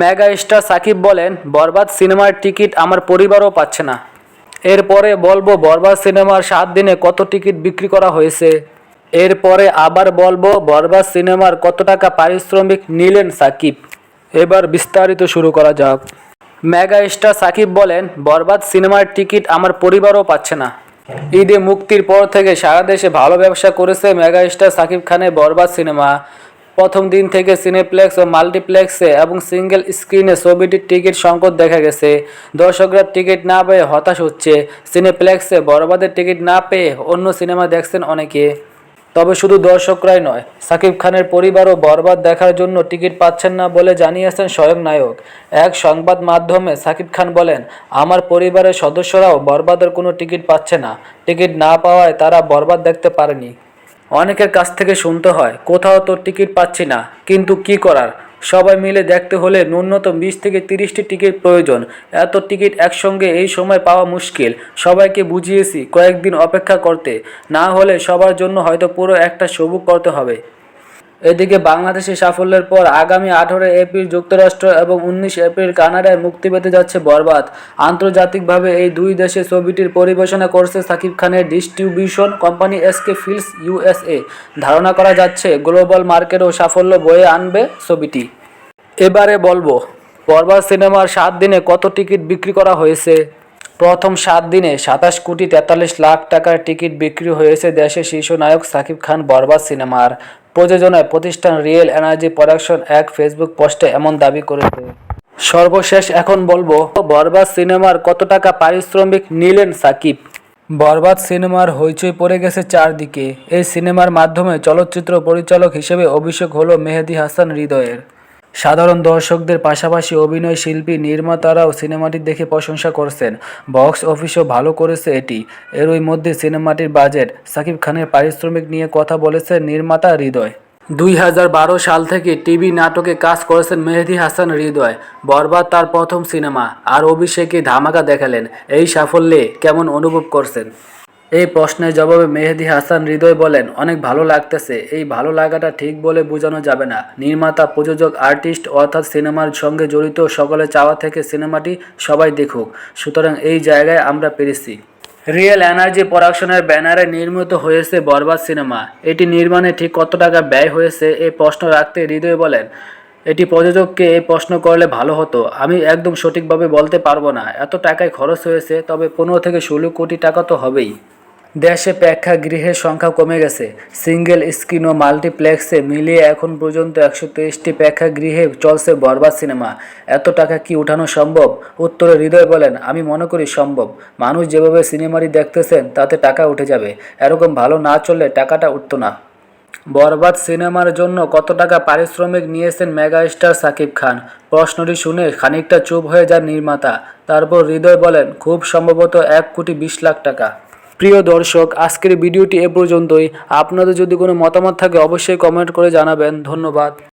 Mega star Shakib বলেন, বরবাদ সিনেমার ticket আমার পরিবারও পাচ্ছে না। এরপরে বলব, বরবাদ সিনেমার সাত দিনে কত টিকিট বিক্রি করা হয়েছে? এরপরে আবার বলব, বরবাদ সিনেমার কত টাকা পারিশ্রমিক নিলেন সাকিব? এবার বিস্তারিত শুরু করা যাক। মেগা স্টার সাকিব বলেন, বরবাদ সিনেমার টিকিট আমার পরিবারও পাচ্ছে না। ঈদে মুক্তির পর থেকে সারা দেশে ভালো ব্যবসা করেছে মেগা স্টার সাকিব খানের বরবাদ সিনেমা। প্রথম দিন থেকে সিনেপ্লেক্স ও মাল্টিপ্লেক্সে এবং সিঙ্গেল স্ক্রিনে ছবিটির টিকিট সংকট দেখা গেছে। দর্শকরা টিকিট না পেয়ে হতাশ হচ্ছে। সিনেপ্লেক্সে বরবাদের টিকিট না পেয়ে অন্য সিনেমা দেখছেন অনেকে। তবে শুধু দর্শকরাই নয়, সাকিব খানের পরিবারও বরবাদ দেখার জন্য টিকিট পাচ্ছেন না বলে জানিয়েছেন স্বয়ং নায়ক। এক সংবাদ মাধ্যমে সাকিব খান বলেন, আমার পরিবারের সদস্যরাও বরবাদের কোনো টিকিট পাচ্ছে না। টিকিট না পাওয়ায় তারা বরবাদ দেখতে পারেনি। অনেকের কাছ থেকে শুনতে হয়, কোথাও তো টিকিট পাচ্ছি না, কিন্তু কি করার? সবাই মিলে দেখতে হলে ন্যূনতম বিশ থেকে তিরিশটি টিকিট প্রয়োজন। এত টিকিট একসঙ্গে এই সময় পাওয়া মুশকিল। সবাইকে বুঝিয়েছি কয়েকদিন অপেক্ষা করতে। না হলে সবার জন্য হয়তো পুরো একটা সবুক করতে হবে। এদিকে বাংলাদেশের সাফল্যের পর আগামী আঠারো এপ্রিল যুক্তরাষ্ট্র এবং উনিশ এপ্রিল কানাডায় মুক্তি পেতে যাচ্ছে বরবাদ। আন্তর্জাতিকভাবে এই দুই দেশে ছবিটির পরিবেশনা করছে সাকিব খানের distribution company SK films USA ধারণা করা যাচ্ছে, গ্লোবাল মার্কেটেও সাফল্য বয়ে আনবে ছবিটি। এবারে বলব, বরবাদ সিনেমার সাত দিনে কত টিকিট বিক্রি করা হয়েছে? প্রথম সাত দিনে সাতাশ কোটি তেতাল্লিশ লাখ টাকার টিকিট বিক্রি হয়েছে দেশের শীর্ষ নায়ক সাকিব খান বরবাদ সিনেমার। প্রযোজনায় প্রতিষ্ঠান রিয়েল এনার্জি প্রোডাকশন এক ফেসবুক পোস্টে এমন দাবি করেছে। সর্বশেষ এখন বলব, বরবাদ সিনেমার কত টাকা পারিশ্রমিক নিলেন সাকিব? বরবাদ সিনেমার হইচই পড়ে গেছে চারদিকে। এই সিনেমার মাধ্যমে চলচ্চিত্র পরিচালক হিসেবে অভিষেক হলো মেহেদি হাসান হৃদয়ের। সাধারণ দর্শকদের পাশাপাশি অভিনয় শিল্পী নির্মাতারাও সিনেমাটি দেখে প্রশংসা করছেন। বক্স অফিসও ভালো করেছে এটি। এরই মধ্যে সিনেমাটির বাজেট সাকিব খানের পারিশ্রমিক নিয়ে কথা বলেছে নির্মাতা হৃদয়। দুই হাজার বারো সাল থেকে টিভি নাটকে কাজ করেছেন মেহেদি হাসান হৃদয়। বরবাদ তার প্রথম সিনেমা। আর অভিষেকে ধামাকা দেখালেন। এই সাফল্যে কেমন অনুভব করছেন? এই প্রশ্নের জবাবে মেহেদি হাসান হৃদয় বলেন, অনেক ভালো লাগতেছে। এই ভালো লাগাটা ঠিক বলে বোঝানো যাবে না। নির্মাতা, প্রযোজক, আর্টিস্ট অর্থাৎ সিনেমার সঙ্গে জড়িত সকলে চাওয়া থেকে সিনেমাটি সবাই দেখুক। সুতরাং এই জায়গায় আমরা পেরেছি। রিয়েল এনার্জি প্রোডাকশনের ব্যানারে নির্মিত হয়েছে বরবাদ সিনেমা। এটি নির্মাণে ঠিক কত টাকা ব্যয় হয়েছে এই প্রশ্ন রাখতে হৃদয় বলেন, এটি প্রযোজককে এই প্রশ্ন করলে ভালো হতো। আমি একদম সঠিকভাবে বলতে পারব না। এত টাকায় খরচ হয়েছে, তবে পনেরো থেকে ষোলো কোটি টাকা তো হবেই। দেশে প্রেক্ষাগৃহের সংখ্যা কমে গেছে। সিঙ্গেল স্ক্রিন ও মাল্টিপ্লেক্সে মিলিয়ে এখন পর্যন্ত একশো তেইশটি প্রেক্ষাগৃহে চলছে বরবাদ সিনেমা। এত টাকা কি উঠানো সম্ভব? উত্তরে হৃদয় বলেন, আমি মনে করি সম্ভব। মানুষ যেভাবে সিনেমাটি দেখতেছেন, তাতে টাকা উঠে যাবে। এরকম ভালো না চললে টাকাটা উঠতো না। বরবাদ সিনেমার জন্য কত টাকা পারিশ্রমিক নিয়েছেন মেগাস্টার সাকিব খান? প্রশ্নটি শুনে খানিকটা চুপ হয়ে যান নির্মাতা। তারপর হৃদয় বলেন, খুব সম্ভবত এক কোটি বিশ লাখ টাকা। প্রিয় দর্শক, আজকের ভিডিওটি এ পর্যন্তই। আপনাদের যদি কোনো মতামত থাকে, অবশ্যই কমেন্ট করে জানাবেন। ধন্যবাদ।